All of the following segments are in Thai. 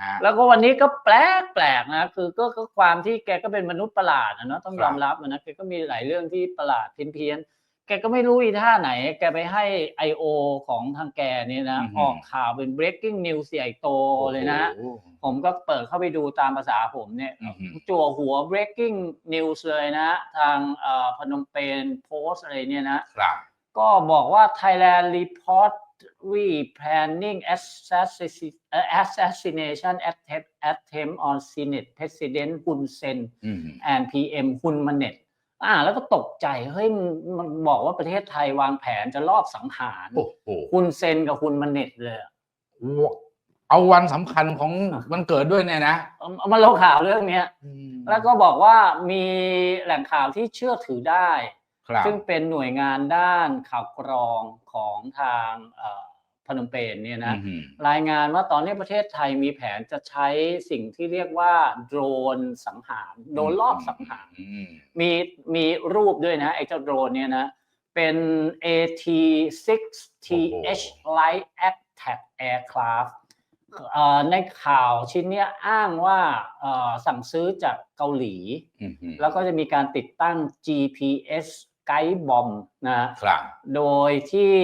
ฮะแล้วก็วันนี้ก็แปลกแปลกนะคือก็ก็ความที่แกก็เป็นมนุษย์ประหลาดนะเนาะต้องครับยอมรับนะแกก็มีหลายเรื่องที่ประหลาดเพี้ยนๆแกก็ไม่รู้อีท่าไหน แกไปให้ I.O. ของทางแกเนี่ยนะออกข่าวเป็น breaking news ใหญ่โตเลยนะโอ้โหผมก็เปิดเข้าไปดูตามภาษาผมเนี่ยอือหือจั่วหัว breaking news เลยนะ ทางเอ่อพนมเปญโพสอะไรเนี่ยนะครับก็บอกว่า Thailand report we planning assassin- เอ่อ assassination attempt attempt on Senate President Hun Sen อืม and PM ฮุนมันเน็ตอ่า แล้วก็ตกใจ เฮ้ยมันมันบอกว่าประเทศไทยวางแผนจะลอบสังหารโอ้โหฮุนเซนกับฮุนมันเน็ตเลยอะเอาวันสำคัญของวันเกิดด้วยเนี่ยนะเอาเอามาลงข่าวเรื่องเนี้ยแล้วก็บอกว่ามีแหล่งข่าวที่เชื่อถือได้ครับ ซึ่งเป็นหน่วยงานด้านข่าวกรองของทางเอ่อพนมเปญเนี่ยนะอืมรายงานว่าตอนนี้ประเทศไทยมีแผนจะใช้สิ่งที่เรียกว่าโดรนสังหารโดรนรอบสังหารอืมมีมีรูปด้วยนะไอ้เจ้าโดรนเนี่ยนะเป็น AT-6TH Light Attack Aircraft เอ่อในข่าวชิ้นเนี้ยอ้างว่าเอ่อสั่งซื้อจากเกาหลีอืมอืมแล้วก็จะมีการติดตั้ง GPS ไกด์บอมนะครับโดยที่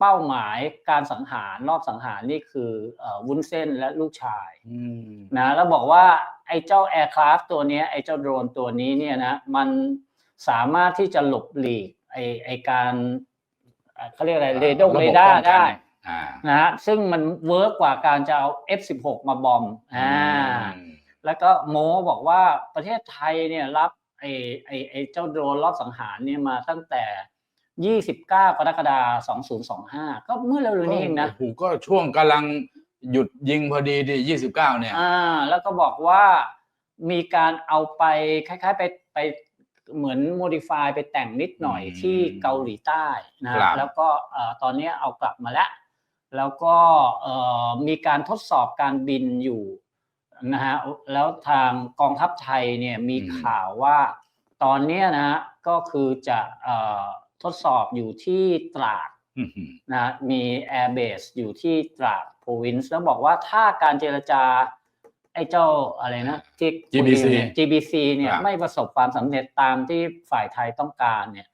เป้าหมายการสังหารรอบสังหารนี่คือเอ่อวุ้นเส้นและลูกชายอืมนะแล้วบอกว่าไอ้เจ้า Aircraft ตัวเนี้ยไอ้เจ้าโดรนตัวนี้เนี่ยนะมันสามารถที่จะหลบหลีกไอ้ไอ้การเอ่อเขาเรียกอะไรเรดงะบบเรดาป้ร์องกันได้อ่านะฮะซึ่งมันเวิร์กกว่าการจะเอา F16 มาบอมอ่าอืมแล้วก็โมบอกว่าประเทศไทยเนี่ยรับ ไอ้ไอ้ไอ้เจ้าโดรนรอบสังหารเนี่ยมาตั้งแต่ 29 กรกฎาคม 2025 ก็เมื่อเร็วๆนี้เองนะโอ้โหก็ช่วงกำลังหยุดยิงพอดีดิยี่สิบเก้าเนี่ย อ่า แล้วก็บอกว่ามีการเอาไปคล้ายๆไปไปเหมือนโมดิฟายไปแต่งนิดหน่อยอืมที่เกาหลีใต้นะครับ แล้วก็เอ่อตอนนี้เอากลับมาแล้ว แล้วก็เอ่อมีการทดสอบการบินอยู่ นะฮะแล้วทางกองทัพไทยเนี่ยมีข่าวว่าตอนเนี้ยนะฮะก็คือจะเอ่อทดสอบอยู่ที่ตราดอืมอืมนะมี Airbase อยู่ที่ตราด province แล้วบอกว่าถ้าการเจรจาไอ้เจ้าอะไรนะที่ GBC GBC เนี่ยครับไม่ประสบความสำเร็จตามที่ฝ่ายไทยต้องการเนี่ย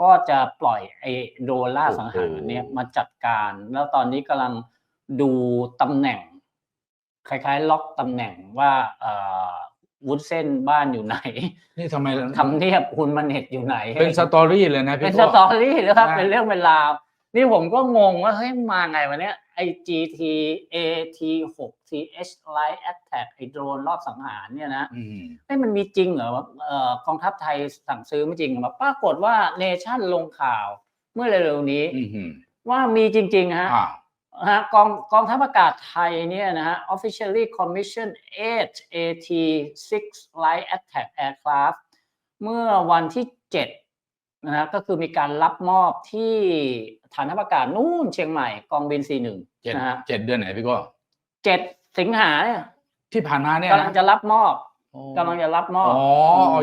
ก็จะปล่อยไอ้โดรนล่าสังหารเนี่ยมาจัดการ แล้วตอนนี้กำลังดูตำแหน่ง คล้ายๆ ล็อกตำแหน่งว่าเอ่อวุ้นเส้นบ้านอยู่ไหน นี่ทำไมทำเนียบคุณมันเน็ตอยู่ไหน เป็นสตอรี่เลยนะพี่เป็นโก้สตอรี่แล้วครับอ่าเป็นเรื่องเป็นราวนี่ผมก็งงว่าเฮ้ยมาไงวะเนี้ยไอ GT AT 6 TH Light Attack ไอโดรนรอบสังหารเนี่ยนะอืมเฮ้ยมันมีจริงเหรอว่าเอ่อกองทัพไทยสั่งซื้อไม่จริงเหรอปรากฏว่าเนชั่นลงข่าวเมื่อเร็วๆนี้อืมอืมว่ามีจริง ๆ ฮะอ้าว ฮะกองกองทัพอากาศไทยเนี่ยนะฮะ officially commissioned 8 AT-6 Light Attack Aircraft เมื่อวันที่7นะฮะก็คือมีการรับมอบที่ฐานทัพอากาศนู่นเชียงใหม่กองบิน41เจ็ดนะฮะเจ็ดเดือนไหนพี่โก้7สิงหาเนี่ยที่ผ่านมาเนี่ยกำลังนะจะรับมอบโอ้กำลังจะรับมอบ อ๋อ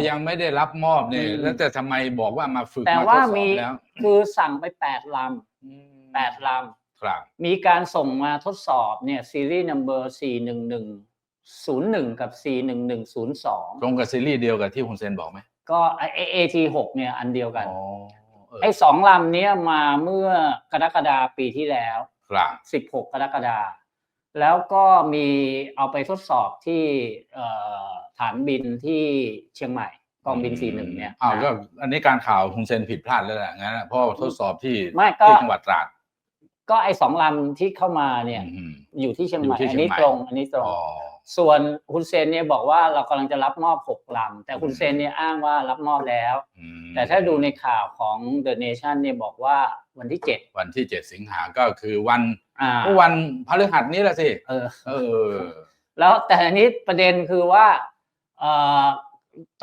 ยังไม่ได้รับมอบเนี่ยอืม แล้วแต่ทำไมบอกว่ามาฝึกแต่มาทว่าดสอบมีแล้วคือสั่งไป8ลอืมำ8ลำครับ มีการส่งมาทดสอบเนี่ยซีรีส์นัมเบอร์41101กับ41102ตรงกับซีรีส์เดียวกับที่คุณเซนบอกไหมก็ไอ AT6 เนี่ยอันเดียวกันอ๋อเออไอ้สองลำเนี้ยมาเมื่อกรกฎาปีที่แล้วครับ16กรกฎาแล้วก็มีเอาไปทดสอบที่เอ่อฐานบินที่เชียงใหม่กองบิน41เนี่ยอ้าวนะก็อันนี้การข่าวคุณเซนผิดพลาดแล้วแหละงั้นนะเพราะว่าทดสอบที่ไม่ก็ที่จังหวัดตราด ก็ไอ้สองลำที่เข้ามาเนี่ยอืมอยู่ที่เชียงใหม่อยู่ที่อันนี้เชียงใหม่ตรง อันนี้ตรงอ๋อส่วนคุณเซนเนี่ยบอกว่าเรากำลังจะรับมอบหกลำแต่คุณเซนเนี่ยอ้างว่ารับมอบแล้วอืมแต่ถ้าดูในข่าวของ The Nation เนี่ยบอกว่าวันที่เจ็ดวันที่เจ็ดสิงหาก็คือวันอ่าก็วันพฤหัสนี้แหละสิเออเออ แล้วแต่อันนี้ประเด็นคือว่าเอ่อ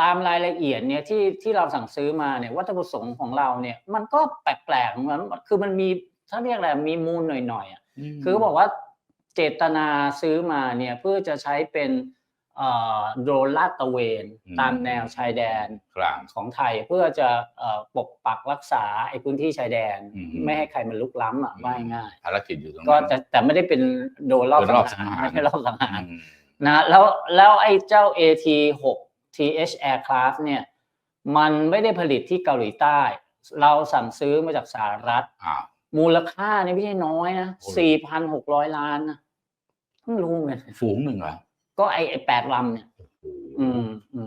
ตามรายละเอียดเนี่ยที่ที่เราสั่งซื้อมาเนี่ยวัตถุประสงค์ของเราเนี่ย มันก็แปลกๆมันคือมันมี ถ้าเรียกอะไรมีมูลหน่อยๆอะคือเขาบอกว่าเจตนาซื้อมาเนี่ยเพื่อจะใช้เป็นเอ่อโดรนลาดตระเวนอืมตามแนวชายแดนครับของไทยเพื่อจะเอ่อปกปักรักษาไอ้พื้นที่ชายแดนอืมไม่ให้ใครมันลุกล้ำอะว่าง่ายภารกิจอยู่ตรงๆก็นั้นจะแต่ไม่ได้เป็นโดรนรอบเป็นรอบสังหารสังหารไม่ใช่รอบสังหารอืมนะแล้วแล้วไอ้เจ้า AT 6 TH Aircraft เนี่ยมันไม่ได้ผลิตที่เกาหลีใต้ เราสั่งซื้อมาจากสหรัฐอ้าว มูลค่าเนี่ยไม่ใช่น้อยนะโอ้สี่พันหกร้อยล้านนะเพิ่งรู้เหมือนกันฝูงหนึ่งเหรอ ก็ไอ้ไอ้แปดลำเนี่ยอืมอืม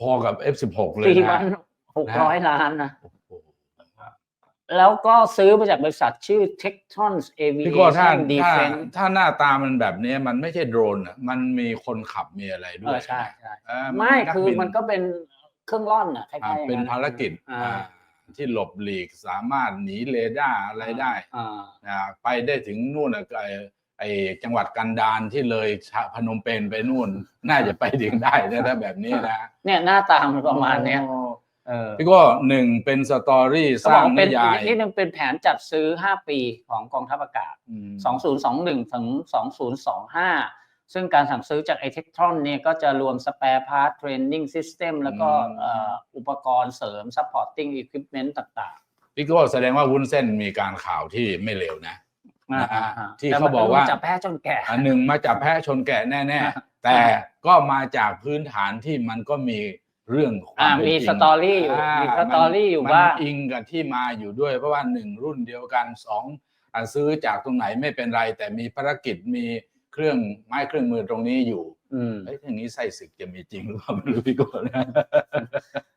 พอๆกับ F16 เลยสี่นะพันหกร้อยล้านนะโอ้โหแล้วก็ซื้อมาจากบริษัทชื่อ Tectons พี่โก้ถ้า Aviation ถ้า Defense ถ้าหน้าตามันแบบนี้มันไม่ใช่โดรนอะมันมีคนขับมีอะไรด้เอวยอใช่ใช่เออไม่นักคือบิมันก็เป็นเครื่องร่อนอะคล้ายๆอ่าอย่งเป็นภารกิจอ่าอ่า ที่หลบหลีกสามารถหนีเรดาร์อะไรได้อ่าอ่าไปได้ถึงนู่นน่ะไอ้ไอจังหวัดกันดารที่เลยชะพนมเปญไปนู่น น่าจะไปถึงได้นะถ้าแบบนี้นะเนี่ยหน้าตามันประมาณเนี้ยโอ้เออพี่โก็หนึ่งเป็นสตอรี่สเขาบร้าองกเป็นนิยายนี่นึงเป็นแผนจัดซื้อ 5 ปีของกองทัพอากาศอืม2021 ถึง 2025 ซึ่งการสั่งซื้อจากไอเทคทรอนเนี่ยก็จะรวมสเปร์พาร์ทเทรนนิ่งซิสเต็มแล้วก็เอ่ออุปกรณ์เสริม supporting equipment ต่างพี่โก็แสดงว่าวุ้นเส้นมีการข่าวที่ไม่เลวนะๆนะฮะอ่าที่เขาบอกว่าแต่มันจะแพ้จนแก่อันหนึ่งมาจากแพะชนแกะแน่ ๆ แต่ก็มาจากพื้นฐานที่มันก็มีเรื่องควาอ่ามเป็นมีจริงสตอรี่อยู่ามีสตอรี่อยู่มันบ้างอิงกับที่มาอยู่ด้วย เพราะว่าหนึ่งรุ่นเดียวกันสองอะซื้อจากตรงไหนไม่เป็นไร แต่มีภารกิจมี เครื่องไม้เครื่องมือตรงนี้อยู่อืมเอ้ยอย่างนี้ไส้ศึกจะมีจริงหรือเปล่าไม่รู้พี่โก้นะ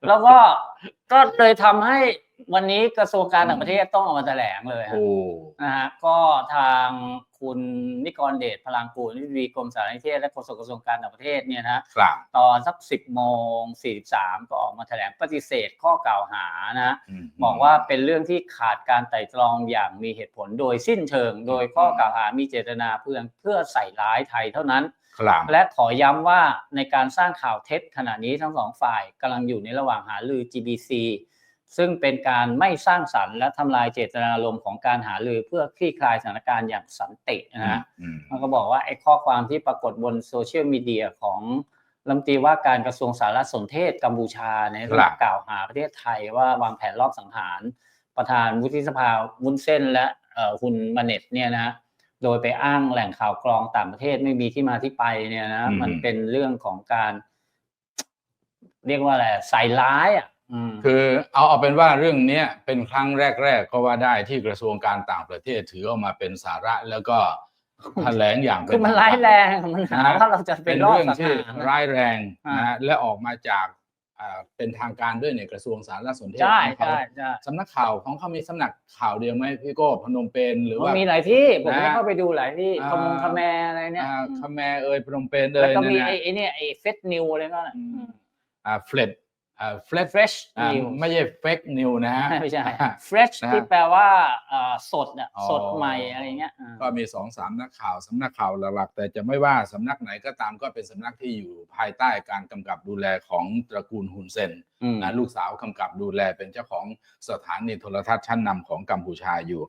แล้วก็ก็เลยทำให้ วันนี้กระทรวงการต่างประเทศต้องออกมาแถลงเลยฮะโอ้นะฮะก็ทางคุณนิกรเดชพลังกูลนิดีกรมสารนิเทศและโฆษกกระทรวงการต่างประเทศเนี่ยนะครับตอนสักสิบโมงสี่สามก็ออกมาแถลงปฏิเสธข้อกล่าวหานะมบอกว่าเป็นเรื่องที่ขาดการไตร่ตรองอย่างมีเหตุผลโดยสิ้นเชิง โดยข้อกล่าวหามีเจตนาเพื่อเพื่อใส่ร้ายไทยเท่านั้นครับและขอย้ำว่าในการสร้างข่าวเท็จขณะนี้ทั้งสองฝ่ายกำลังอยู่ในระหว่างหาลือ GBC ซึ่งเป็นการไม่สร้างสรรค์และทำลายเจตนารมณ์ของการหาลือเพื่อคลี่คลายสถานการณ์อย่างสันตินะฮะอืมมันก็บอกว่าไอ้ข้อความที่ปรากฏบนโซเชียลมีเดียของรัฐมนตรีว่าการกระทรวงสารสนเทศกัมพูชาเนี่ยครับกล่าวหาประเทศไทยว่าวางแผนรอบสังหาร ประธานวุฒิสภาวุ้นเส้น และเอ่อคุณมาเน็ตเนี่ยนะโดยไปอ้างแหล่งข่าวกรองต่างประเทศไม่มีที่มาที่ไปเนี่ยนะอืมมันเป็นเรื่องของการ เรียกว่าอะไรใส่ร้ายอะอืม คือเอาเอาเป็นว่าเรื่องเนี้ยเป็นครั้งแรก ๆ ก็ว่าได้ที่กระทรวงการต่างประเทศถือเอามาเป็นสาระแล้วก็แถลงอย่างเป็คือมันทงกร้ายแรงมันหานะว่าเราจะเป็เป็นนรอบเรื่องสังที่หารนะร้ายแรงอ่านะฮะและออกมาจากอ่าเป็นทางการด้วยในกระทรวงสารสนเทศใช่ของเขาใช่ใช่สำนักข่าวของเขามีสำนักข่าวเดียวไหมพี่โก้พนมเปญหรือมันว่ามีหลายที่ผมนะได้เข้าไปดูหลายที่อ่าคมงคแมอะไรเนี่ยอ่าคาแมเอยพนมเปญเอแล้วยก็นั่มีนนะไอ้ไอ้เนี่ยไอ้เฟซนิวอะไรก็อืมอ่าเฟลดอ่า เฟลด fresh อ่านิวไม่ใช่เฟกนิวนะฮะ ไม่ใช่ fresh นะฮะ ที่แปลว่าเอ่อสดอะอ๋อ สดใหม่อะไรเงี้ยอ่า ก็มีสองสามนักข่าวสำนักข่าวหลักๆ แต่จะไม่ว่าสำนักไหนก็ตามก็เป็นสำนักที่อยู่ภายใต้การกำกับดูแลของตระกูลฮุนเซนอืมนะลูกสาวกำกับดูแลเป็นเจ้าของสถานีโทรทัศน์ชั้นนำของกัมพูชาอยู่